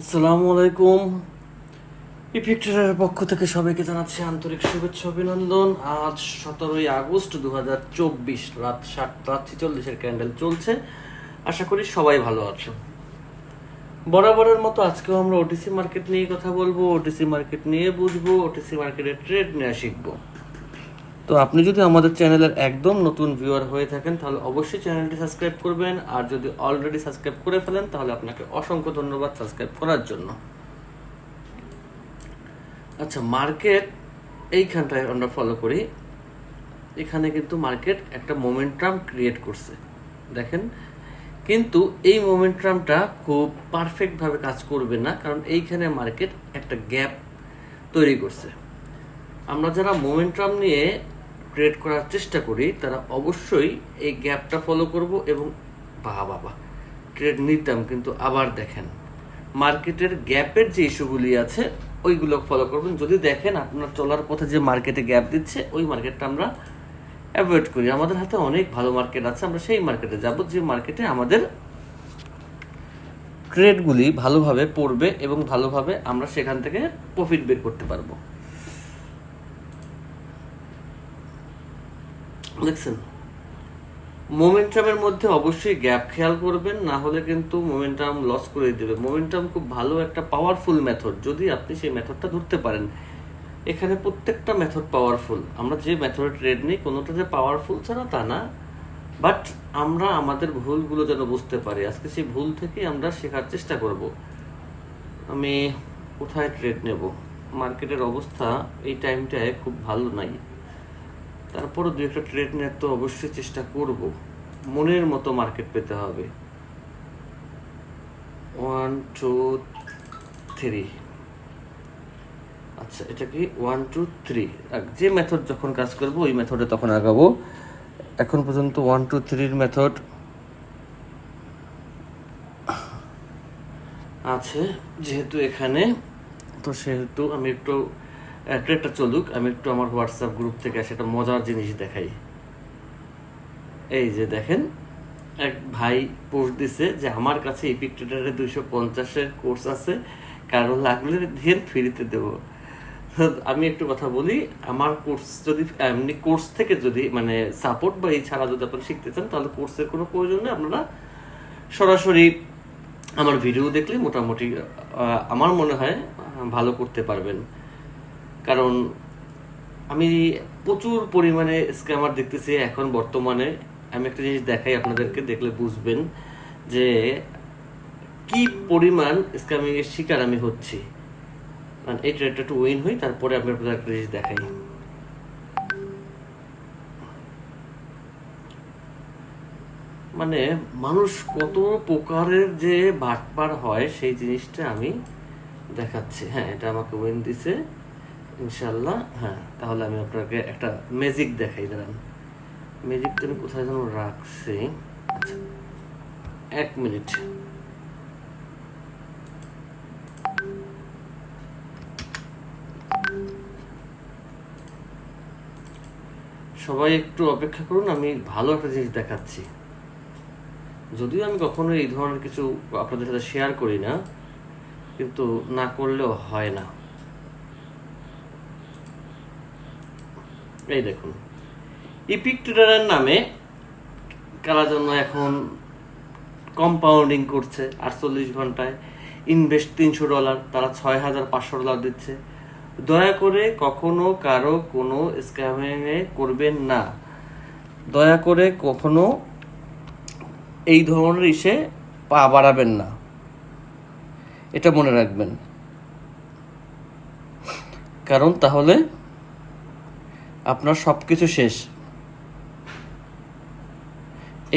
আসসালামু আলাইকুম। ইফেক্টরের পক্ষ থেকে সবাইকে জানাচ্ছি আন্তরিক শুভেচ্ছা, অভিনন্দন। আজ সতেরোই আগস্ট দু হাজার চব্বিশ রাত সাতটা ছেচল্লিশের ক্যান্ডেল চলছে। আশা করি সবাই ভালো আছো। বরাবরের মতো আজকেও আমরা ওটিসি মার্কেট নিয়ে কথা বলব। ওটিসি মার্কেট নিয়ে বুঝব। ওটিসি মার্কেটের ট্রেড নিয়ে শিখব। তো আপনি যদি আমাদের চ্যানেলের একদম নতুন ভিউয়ার হয়ে থাকেন, তাহলে অবশ্যই চ্যানেলটি সাবস্ক্রাইব করবেন। আর যদি অলরেডি সাবস্ক্রাইব করে ফেলেন, তাহলে আপনাকে অসংখ্য ধন্যবাদ সাবস্ক্রাইব করার জন্য। আচ্ছা মার্কেট এইখানটায় আমরা ফলো করি। এখানে কিন্তু মার্কেট একটা মোমেন্টাম ক্রিয়েট করছে। দেখেন, কিন্তু এই মোমেন্টামটা খুব পারফেক্টভাবে কাজ করবে না, কারণ এইখানে মার্কেট একটা গ্যাপ তৈরি করছে। আমরা যারা মোমেন্টাম নিয়ে ট্রেড করার চেষ্টা করি, তারা অবশ্যই এই গ্যাপটা ফলো করব এবং বাহ বাবা ট্রেড নিতাম কিন্তু আবার দেখেন। মার্কেটের গ্যাপের যে ইস্যুগুলি আছে, ওইগুলো ফলো করবেন। যদি দেখেন আপনার চলার পথে যে মার্কেটে গ্যাপ দিচ্ছে, ওই মার্কেটটা আমরা অ্যাভয়েড করি। আমাদের হাতে অনেক ভালো মার্কেট আছে, আমরা সেই মার্কেটে যাব, যে মার্কেটে আমাদের ট্রেডগুলি ভালোভাবে পড়বে এবং ভালোভাবে আমরা সেখান থেকে প্রফিট বের করতে পারব। দেখছেন মোমেন্টামের মধ্যে অবশ্যই গ্যাপ খেয়াল করবেন, না হলে কিন্তু মোমেন্টাম লস করে দেবে। মোমেন্টাম খুব ভালো একটা পাওয়ারফুল মেথড যদি আপনি সেই মেথডটা ধরতে পারেন। এখানে প্রত্যেকটা মেথড পাওয়ারফুল আমরা যে মেথডে ট্রেড নিই, কোনোটা যে পাওয়ারফুল ছাড়া তা না। বাট আমরা আমাদের ভুলগুলো যেন বুঝতে পারি। আজকে সেই ভুল থেকে আমরা শেখার চেষ্টা করব। আমি কোথায় ট্রেড নেব? মার্কেটের অবস্থা এই টাইমটায় খুব ভালো নাই। তারপরও দু একটা ট্রেড নেওয়ার তো অবশ্যই চেষ্টা করব। মনের মতো মার্কেট পেতে হবে। ওয়ান টু থ্রি আচ্ছা এটা কি? ওয়ান টু থ্রি যে মেথড যখন কাজ করব, ওই মেথডে তখন আগাবো। এখন পর্যন্ত ওয়ান টু থ্রির মেথড আছে যেহেতু এখানে। তো সেহেতু আমি একটু ট্রেডটা চলুক, আমি একটু আমার হোয়াটসঅ্যাপ গ্রুপ থেকে সেটা মজার জিনিস দেখাই। এই যে দেখেন, এক ভাই পোস্ট দিছে যে, আমার কাছে ইপিক ট্রেডারে দুইশো পঞ্চাশের কোর্স আছে, কারও লাগলে দিয়ে ফ্রিতে দেবো। আমি একটু কথা বলি, আমার কোর্স যদি, এমনি কোর্স থেকে যদি মানে সাপোর্ট বা এই ছাড়া যদি আপনি শিখতে চান, তাহলে কোর্সের কোনো প্রয়োজন নেই। আপনারা সরাসরি আমার ভিডিও দেখলে মোটামুটি আমার মনে হয়, ভালো করতে পারবেন। কারণ আমি প্রচুর পরিমাণে স্ক্যামার দেখতেছি এখন বর্তমানে। আমি একটা জিনিস দেখাই আপনাদেরকে, দেখলে বুঝবেন যে কি পরিমাণ স্ক্যামিং এর শিকার আমি হচ্ছি। মানে এই ট্রেডটা একটু উইন হই, তারপরে আমি আপনাদের একটা জিনিস দেখাই। মানে মানুষ কত প্রকারের যে বাটপার হয়, সেই জিনিসটা আমি দেখাচ্ছি। হ্যাঁ এটা আমাকে উইন দিছে। ইনশাল্লাহ হ্যাঁ তাহলে আমি আপনাকে একটা ম্যাজিক দেখাই, দাঁড়ান। ম্যাজিকটা আমি কোথায় যেন রাখছি? আচ্ছা এক মিনিট। সবাই একটু অপেক্ষা করুন, আমি ভালো একটা জিনিস দেখাচ্ছি। যদিও আমি কখনো এই ধরনের কিছু আপনাদের সাথে শেয়ার করি না, কিন্তু না করলেও হয় না। এই দেখুন। ইপিক ট্রেডারের নামে কারা জন্য এখন কম্পাউন্ডিং করছে, আটচল্লিশ ঘন্টায় ইনভেস্ট তিনশো ডলার তারা ছয় হাজার পাঁচশো ডলার দিচ্ছে। দয়া করে কখনো কারও কোনো স্ক্যামে করবেন না। দয়া করে কখনো এই ধরনের ইসে পা বাড়াবেন না। এটা মনে রাখবেন। কারণ তাহলে আপনার সব কিছু শেষ।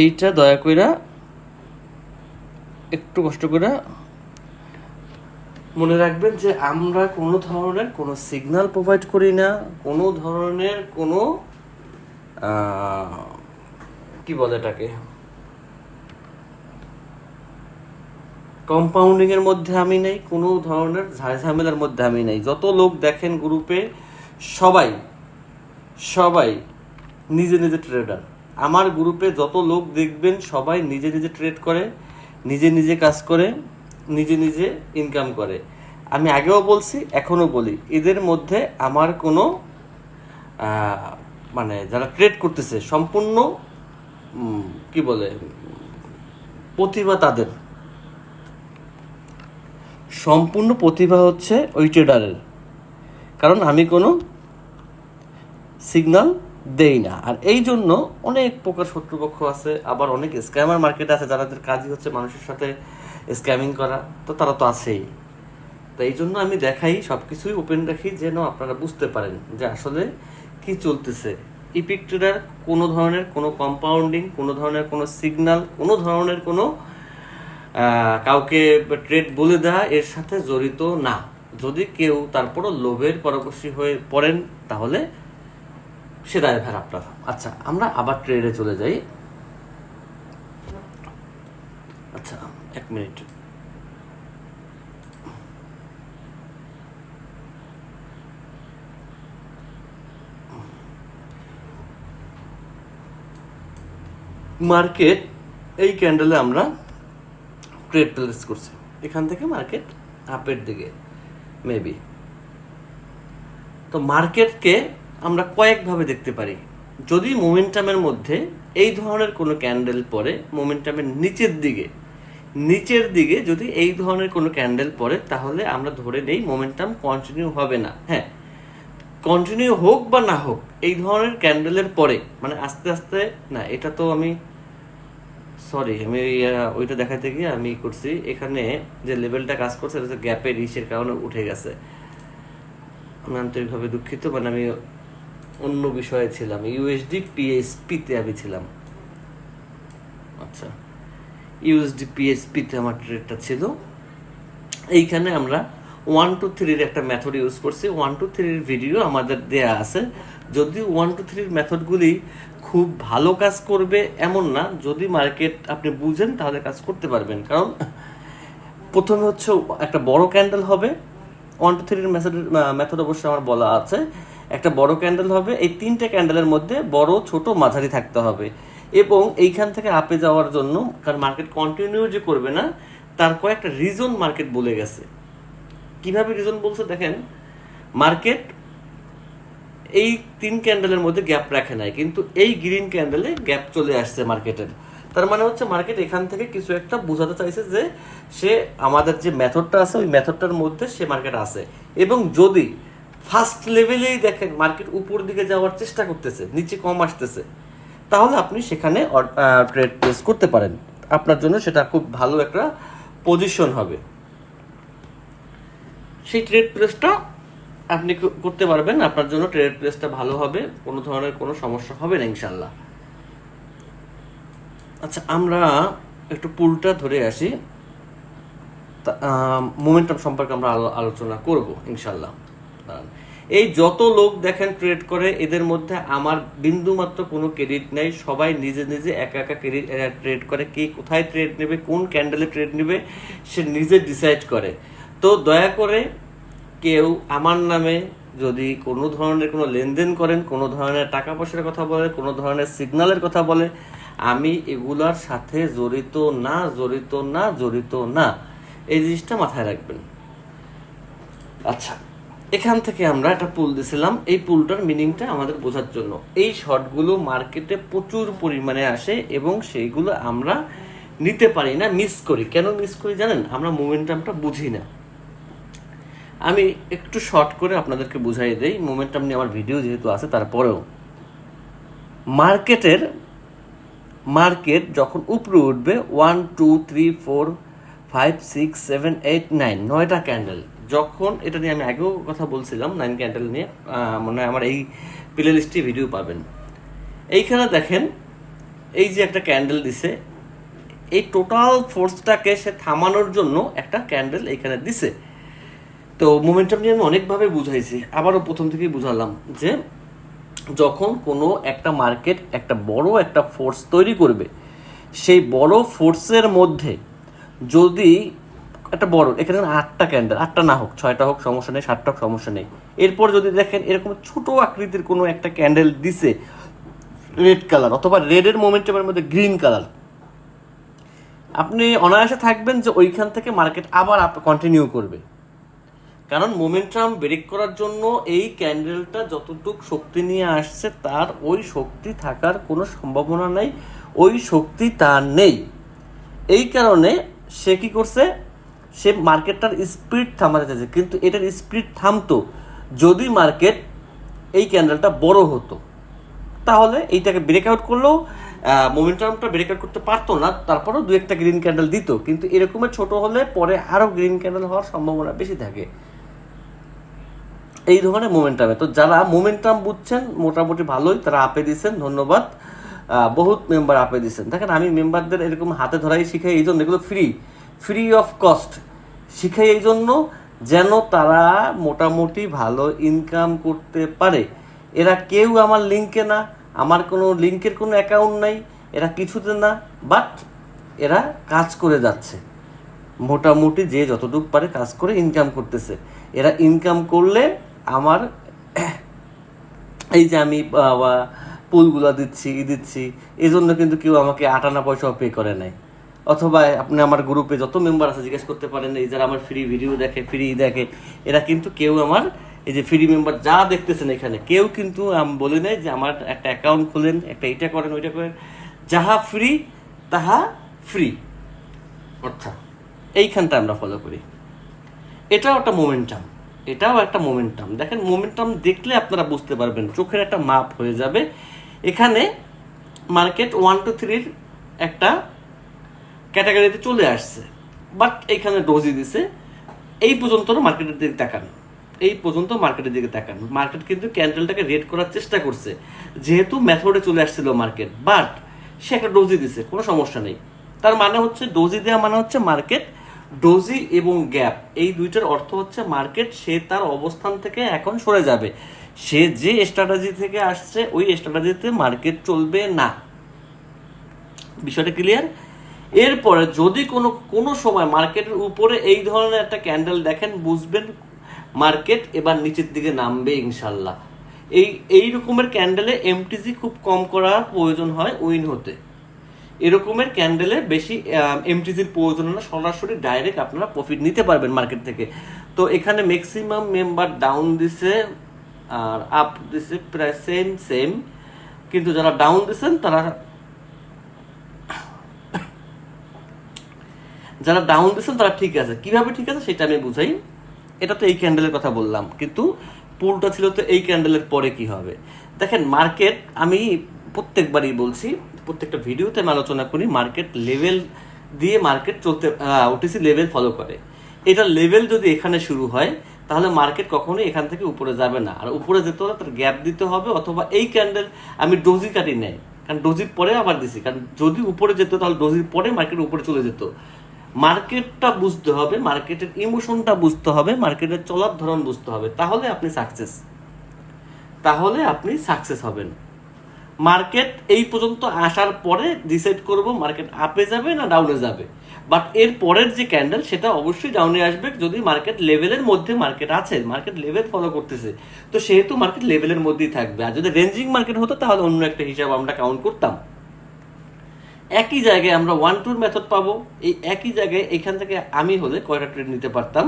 এইটা দয়া কইরা একটু কষ্ট করে মনে রাখবেন যে আমরা কোনো ধরনের কোনো সিগন্যাল প্রোভাইড করি না, কোনো ধরনের কোনো কি বলে এটাকে? কম্পাউন্ডিং এর মধ্যে আমি নেই, কোনো ধরনের ঝামেলার মধ্যে আমি নেই। যত লোক দেখেন গ্রুপে সবাই সবাই নিজে নিজে ট্রেডার আমার গ্রুপে যত লোক দেখবেন, সবাই নিজে নিজে ট্রেড করে, নিজে নিজে কাজ করে, নিজে নিজে ইনকাম করে। আমি আগেও বলছি, এখনও বলি, এদের মধ্যে আমার কোনো মানে যারা ট্রেড করতেছে, সম্পূর্ণ কি বলে, প্রতিভা তাদের। সম্পূর্ণ প্রতিভা হচ্ছে ওই ট্রেডারের কারণ আমি কোনো সিগন্যাল দেই না। আর এই জন্য অনেক প্রকার শত্রুপক্ষ আছে, আবার অনেক স্ক্যামার মার্কেট আছে যাদের কাজই হচ্ছে মানুষের সাথে স্ক্যামিং করা, তো তারা তো আছেই। তো এই জন্য আমি দেখাই সব কিছুই ওপেন রাখি যেন আপনারা বুঝতে পারেন যে আসলে কি চলতেছে। ইপিক ট্রেডার কোনো ধরনের কোনো কম্পাউন্ডিং কোনো ধরনের কোনো সিগন্যাল কোনো ধরনের কোনো কাউকে ট্রেড বলে দেওয়া এর সাথে জড়িত না। যদি কেউ তারপরও লোভের পরবর্তী হয়ে পড়েন, তাহলে সে দায়ভার আপনার। আচ্ছা আমরা আবার ট্রেডে চলে যাই। আচ্ছা এক মিনিট মার্কেট, এই ক্যান্ডেলে আমরা ট্রেড প্লেস করছি। এখান থেকে মার্কেট আপের দিকে মেবি তো মার্কেটকে আমরা কয়েকভাবে দেখতে পারি। যদি মোমেন্টামের মধ্যে এই ধরনের কোনো ক্যান্ডেল পড়ে, মোমেন্টামের নিচের দিকে নিচের দিকে যদি এই ধরনের কোনো ক্যান্ডেল পড়ে, তাহলে আমরা ধরে নেই মোমেন্টাম কন্টিনিউ হবে না। হ্যাঁ কন্টিনিউ হোক বা না হোক, এই ধরনের ক্যান্ডেলের পরে মানে আস্তে আস্তে, না, এটা তো আমি সরি আমি ওইটা দেখাতে গিয়ে আমি করছি, এখানে যে লেভেলটা কাজ করছে, এটা গ্যাপের ইসের কারণে উঠে গেছে। আমি আন্তরিকভাবে দুঃখিত মানে আমি অন্য বিষয়ে ছিলাম। ইউএসডি পিএসপিতে আমি ছিলাম। আচ্ছা। ইউএসডি পিএসপিতে আমার ট্রেডটা ছিল। এইখানে আমরা ওয়ান টু থ্রির একটা মেথড ইউজ করছি। ওয়ান টু থ্রির ভিডিও আমাদের দেয়া আছে। যদি ওয়ান টু থ্রির মেথডগুলি খুব ভালো কাজ করবে এমন না, যদি মার্কেট আপনি বুঝেন, তাহলে কাজ করতে পারবেন। কারণ প্রথমে হচ্ছে একটা বড় ক্যান্ডেল হবে। ওয়ান টু থ্রির মেথড মেথড অবশ্যই আমার বলা আছে। একটা বড় ক্যান্ডেল হবে, এই তিনটে ক্যান্ডেলের মধ্যে বড়, ছোট, মাঝারি থাকতে হবে। এবং এইখান থেকে আপে যাওয়ার জন্য, কারণ মার্কেট কন্টিনিউ যে করবে না, তার কয়েকটা রিজন মার্কেট বলে গেছে। কীভাবে রিজন বলছে দেখেন মার্কেট এই তিন ক্যান্ডেলের মধ্যে গ্যাপ রাখে নাই, কিন্তু এই গ্রিন ক্যান্ডেলে গ্যাপ চলে আসছে মার্কেটের তার মানে হচ্ছে মার্কেট এখান থেকে কিছু একটা বোঝাতে চাইছে যে, সে আমাদের যে মেথডটা আছে, ওই মেথডটার মধ্যে সে মার্কেট আছে। এবং যদি ফার্স্ট লেভেলেই দেখেন মার্কেট উপর দিকে যাওয়ার চেষ্টা করতেছে, নিচে কম আসতেছে। তাহলে আপনি সেখানে ট্রেড প্লেস করতে পারেন। আপনার জন্য সেটা খুব ভালো একটা পজিশন হবে। সেই ট্রেড প্লেসটা আপনি করতে পারবেন। আপনার জন্য ট্রেড প্লেসটা ভালো হবে, কোনো ধরনের কোনো সমস্যা হবে না ইনশাল্লাহ আচ্ছা আমরা একটু পুলটা ধরে আসি। মোমেন্টাম সম্পর্কে আমরা আলো- আলোচনা করব ইনশাল্লাহ দাঁড়ান। এই যত লোক দেখেন ট্রেড করে, এদের মধ্যে আমার বিন্দুমাত্র কোনো ক্রেডিট নেই। সবাই নিজে নিজে একা একা ক্রেডিট ট্রেড করে। কে কোথায় ট্রেড নেবে, কোন ক্যান্ডেলে ট্রেড নেবে, সে নিজে ডিসাইড করে। তো দয়া করে কেউ আমার নামে যদি কোনো ধরনের কোনো লেনদেন করেন, কোনো ধরনের টাকা পয়সার কথা বলে কোনো ধরনের সিগন্যালের কথা বলে আমি এগুলার সাথে জড়িত না জড়িত না জড়িত না। এই জিনিসটা মাথায় রাখবেন। আচ্ছা। এখান থেকে আমরা একটা পুল দিছিলাম। এই পুলটার মিনিংটা আমাদের বোঝার জন্য। এই শর্টগুলো মার্কেটে প্রচুর পরিমাণে আসে এবং সেইগুলো আমরা নিতে পারি না মিস করি। কেন মিস করি জানেন? আমরা মোমেন্টামটা বুঝি না। আমি একটু শর্ট করে আপনাদেরকে বুঝাই দেই। মোমেন্টাম নিয়ে আমার ভিডিও যেহেতু আছে, তারপরেও। মার্কেটের মার্কেট যখন উপরে উঠবে one two three four five six seven eight nine নয়টা ক্যান্ডেল যখন এটা নিয়ে আমি আগেও কথা বলছিলাম নাইন ক্যান্ডেল নিয়ে মানে আমার এই প্লে লিস্টে ভিডিও পাবেন। এইখানে দেখেন, এই যে একটা ক্যান্ডেল দিছে, এই টোটাল ফোর্সটাকে সে থামানোর জন্য একটা ক্যান্ডেল এইখানে দিছে। তো মোমেন্টাম নিয়ে আমি অনেকভাবে বুঝাইছি। আবারও প্রথম থেকেই বুঝালাম যে, যখন কোনো একটা মার্কেট একটা বড় একটা ফোর্স তৈরি করবে, সেই বড় ফোর্সের মধ্যে যদি একটা বড়, এখানে আটটা ক্যান্ডেল আটটা না হোক, ছয়টা হোক, সমস্যা নেই, সাতটা হোক, সমস্যা নেই। এরপর যদি দেখেন এরকম ছোট আকৃতির কোনো একটা ক্যান্ডেল দিছে রেড কালার অথবা রেডের মোমেন্টামের মধ্যে গ্রিন কালার আপনি অনায়াসে থাকবেন যে ওইখান থেকে মার্কেট আবার কন্টিনিউ করবে। কারণ মোমেন্টাম ব্রেক করার জন্য এই ক্যান্ডেলটা যতটুকু শক্তি নিয়ে আসছে, তার ওই শক্তি থাকার কোনো সম্ভাবনা নেই, ওই শক্তি তার নেই। এই কারণে সে কি করছে? সে মার্কেটটার স্পিড থামাতে চাইছে, কিন্তু এটার স্পিড থামতো যদি মার্কেট এই ক্যান্ডেলটা বড় হতো। তাহলে এইটাকে ব্রেকআউট করলেও মোমেন্টামটা ব্রেকআউট করতে পারতো না, তারপরেও দু একটা গ্রিন ক্যান্ডেল দিত। কিন্তু এরকমের ছোট হলে পরে আরও গ্রিন ক্যান্ডেল হওয়ার সম্ভাবনা বেশি থাকে। এই ধরনের মোমেন্টামে তো যারা মোমেন্টাম বুঝছেন, মোটামুটি ভালোই, তারা আপে দিচ্ছেন ধন্যবাদ। বহুত মেম্বার আপে দিচ্ছেন দেখেন, আমি মেম্বারদের এরকম হাতে ধরাই শিখাই এই জন্য এগুলো ফ্রি ফ্রি অফ কস্ট শিখাই এই জন্য যেন তারা মোটামুটি ভালো ইনকাম করতে পারে। এরা কেউ আমার লিঙ্কে না, আমার কোনো লিঙ্কের কোনো অ্যাকাউন্ট নাই, এরা কিছুতে না বাট এরা কাজ করে যাচ্ছে। মোটামুটি যে যতটুকু পারে কাজ করে ইনকাম করতেছে। এরা ইনকাম করলে আমার এই যে আমি পুলগুলো দিচ্ছি, ই দিচ্ছি এই জন্য কিন্তু কেউ আমাকে আটানা পয়সাও পে করে নাই। অথবা আপনি আমার গ্রুপে যত মেম্বার আছে জিজ্ঞেস করতে পারেন, এই যারা আমার ফ্রি ভিডিও দেখে ফ্রি দেখে, এরা কিন্তু কেউ আমার, এই যে ফ্রি মেম্বার যা দেখতেছেন এখানে, কেউ কিন্তু আমি, বলি নাই যে আমার একটা অ্যাকাউন্ট খুলেন, একটা এটা করেন, ওইটা করেন। যাহা ফ্রি তাহা ফ্রি অর্থাৎ, এইখানটা আমরা ফলো করি। এটাও একটা মোমেন্টাম এটাও একটা মোমেন্টাম দেখেন মোমেন্টাম দেখলে আপনারা বুঝতে পারবেন, চোখের একটা মাপ হয়ে যাবে। এখানে মার্কেট ওয়ান টু থ্রির একটা ক্যাটাগরিতে চলে আসছে। বাট এইখানে ডোজি দিছে। এই পর্যন্ত মার্কেটের দিকে তাকান। এই পর্যন্ত মার্কেটের দিকে তাকান। মার্কেট কিন্তু ক্যান্ডেলটাকে রেড করার চেষ্টা করছে। যেহেতু মেথডে চলে আসছিল মার্কেট বাট সে একটা ডোজি দিছে, কোনো সমস্যা নেই। তার মানে হচ্ছে ডোজি দেওয়া মানে হচ্ছে মার্কেট ডোজি এবং গ্যাপ এই দুইটার অর্থ হচ্ছে মার্কেট সে তার অবস্থান থেকে এখন সরে যাবে। সে যে স্ট্র্যাটাজি থেকে আসছে, ওই স্ট্র্যাটাজিতে মার্কেট চলবে না। বিষয়টা ক্লিয়ার এরপরে যদি কোনো কোনো সময় মার্কেটের উপরে এই ধরনের একটা ক্যান্ডেল দেখেন, বুঝবেন মার্কেট এবার নিচের দিকে নামবে ইনশাল্লাহ। এই এই রকমের ক্যান্ডেলে এমটিজি খুব কম করার প্রয়োজন হয় উইন হতে। এরকমের ক্যান্ডেলে বেশি এমটিজির প্রয়োজন না সরাসরি ডাইরেক্ট আপনারা প্রফিট নিতে পারবেন মার্কেট থেকে। তো এখানে ম্যাক্সিমাম মেম্বার ডাউন দিছে আর আপ দিছে প্রায় সেম সেম কিন্তু যারা ডাউন দিছেন, তারা যারা ডাউন দিচ্ছেন তারা ঠিক আছে। কীভাবে ঠিক আছে সেটা আমি বুঝাই। এটা তো এই ক্যান্ডেলের কথা বললাম, কিন্তু পুলটা ছিল তো এই ক্যান্ডেলের পরে কি হবে? দেখেন মার্কেট আমি প্রত্যেকবারই বলছি, প্রত্যেকটা ভিডিওতে আমি আলোচনা করি মার্কেট লেভেল দিয়ে মার্কেট চলতে ওটিসি লেভেল ফলো করে। এটা লেভেল যদি এখানে শুরু হয়, তাহলে মার্কেট কখনোই এখান থেকে উপরে যাবে না। আর উপরে যেতে হলে তার গ্যাপ দিতে হবে, অথবা এই ক্যান্ডেল আমি ডোজি কাটি নেই। কারণ ডোজির পরে আবার দিছি। কারণ যদি উপরে যেত, তাহলে ডোজির পরে মার্কেট উপরে চলে যেত। মার্কেটটা বুঝতে হবে, মার্কেটের ইমোশনটা বুঝতে হবে, মার্কেটের চলার ধরন বুঝতে হবে। তাহলে আপনি সাকসেস তাহলে আপনি সাকসেস হবেন। মার্কেট এই পর্যন্ত আসার পরে ডিসাইড করব মার্কেট আপে যাবে না ডাউনে যাবে। বাট এর পরের যে ক্যান্ডেল সেটা অবশ্যই ডাউনে আসবে যদি মার্কেট লেভেলের মধ্যে মার্কেট আছে মার্কেট লেভেল ফলো করতেছে। তো সেহেতু মার্কেট লেভেলের মধ্যেই থাকবে। আর যদি রেঞ্জিং মার্কেট হতো, তাহলে অন্য একটা হিসাব আমরা কাউন্ট করতাম। একই জায়গায় আমরা ওয়ান টুর মেথড পাবো। এই একই জায়গায় এখান থেকে আমি হলে কয়টা ট্রেড নিতে পারতাম?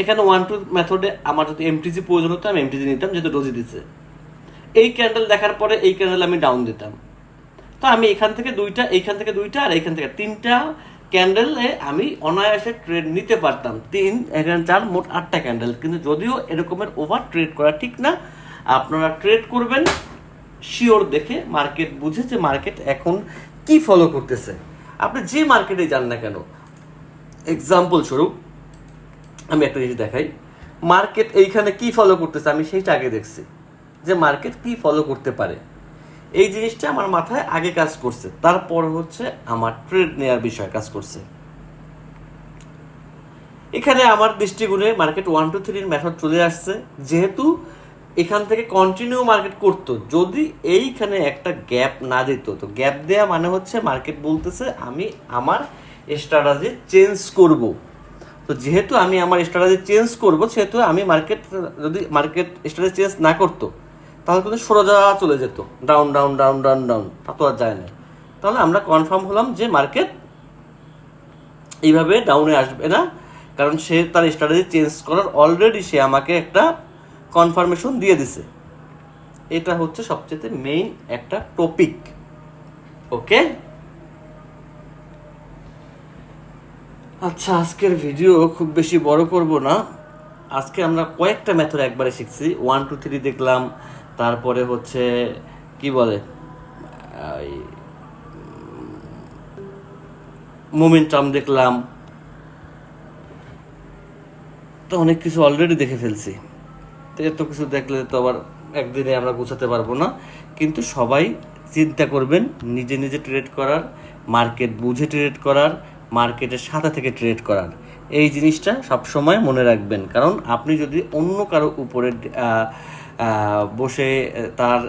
এখানে ওয়ান টুর মেথডে আমার যদি এমটিজি প্রয়োজন হতো, আমি এমটিজি নিতাম, যেহেতু ডোজি দিচ্ছে। এই ক্যান্ডেল দেখার পরে এই ক্যান্ডেল আমি ডাউন দিতাম। তো আমি এখান থেকে দুইটা এইখান থেকে দুইটা, আর এইখান থেকে তিনটা ক্যান্ডেলে আমি অনায়াসে ট্রেড নিতে পারতাম। তিন, এখানে চার, মোট আটটা ক্যান্ডেল কিন্তু যদিও এরকমের ওভার ট্রেড করা ঠিক না, আপনারা ট্রেড করবেন শিওর দেখে মার্কেট বুঝে যে মার্কেট এখন কি ফলো করতেছে? আপনি যে মার্কেটে যান না কেন? এক্সাম্পল স্বরূপ, আমি একটা জিনিস দেখাই। মার্কেট এইখানে কি ফলো করতেছে? আমি সেইটা আগে দেখছি। যে মার্কেট কি ফলো করতে পারে? এই জিনিসটা আমার মাথায় আগে কাজ করছে। তারপর হচ্ছে আমার ট্রেড নেওয়ার বিষয় কাজ করছে। এখানে আমার দৃষ্টিগুণে মার্কেট ওয়ান টু থ্রির মেথড চলে আসছে। যেহেতু এখান থেকে কন্টিনিউ মার্কেট করতো। যদি এইখানে একটা গ্যাপ না দিত, তো গ্যাপ দেওয়া মানে হচ্ছে মার্কেট বলতেছে আমি আমার স্ট্র্যাটাজি চেঞ্জ করব। তো যেহেতু আমি আমার স্ট্র্যাটাজি চেঞ্জ করব, সেহেতু আমি মার্কেট যদি মার্কেট স্ট্র্যাটাজি চেঞ্জ না করতো, তাহলে কিন্তু সোজা চলে যেত। Down down down down down তা তো আর যায় না। তাহলে আমরা কনফার্ম হলাম যে মার্কেট এইভাবে ডাউনে আসবে না, কারণ সে তার স্ট্র্যাটেজি চেঞ্জ করার অলরেডি সে আমাকে একটা কনফার্মেশন দিয়ে দিছে। এটা হচ্ছে সবচেয়ে মেইন একটা টপিক ওকে আচ্ছা আজকের ভিডিও খুব বেশি বড় করব না। আজকে আমরা কয়েকটা মেথড একবারে শিখছি। ওয়ান টু থ্রি দেখলাম। তারপরে হচ্ছে, কি বলে? মোমেন্টাম দেখলাম। তো অনেক কিছু অলরেডি দেখে ফেলছি। এত কিছু দেখলে তো আবার একদিনে আমরা গুছাতে পারব না। কিন্তু সবাই চিন্তা করবেন, নিজে নিজে ট্রেড করার মার্কেট বুঝে ট্রেড করার মার্কেটের সাথে থেকে ট্রেড করার। এই জিনিসটা সবসময় মনে রাখবেন। কারণ আপনি যদি অন্য কারও উপরে বসে তার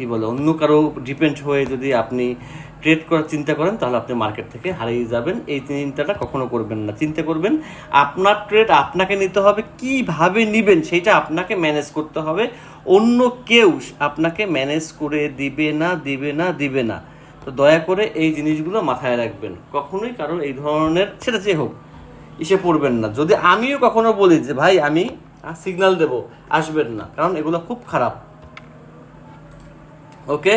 কি বলে, অন্য কারও ডিপেন্ড হয়ে যদি আপনি ট্রেড করার চিন্তা করেন, তাহলে আপনি মার্কেট থেকে হারিয়ে যাবেন। এই চিন্তাটা কখনো করবেন না। চিন্তা করবেন, আপনার ট্রেড আপনাকে নিতে হবে, কীভাবে নেবেন সেটা আপনাকে ম্যানেজ করতে হবে। অন্য কেউ আপনাকে ম্যানেজ করে দিবে না দিবে না দিবে না। তো দয়া করে এই জিনিসগুলো মাথায় রাখবেন। কখনোই কারও এই ধরনের, সেটা যে হোক ইসে পড়বেন না। যদি আমিও কখনো বলি যে, ভাই, আমি সিগন্যাল দেব। আসবেন না। কারণ এগুলো খুব খারাপ। ওকে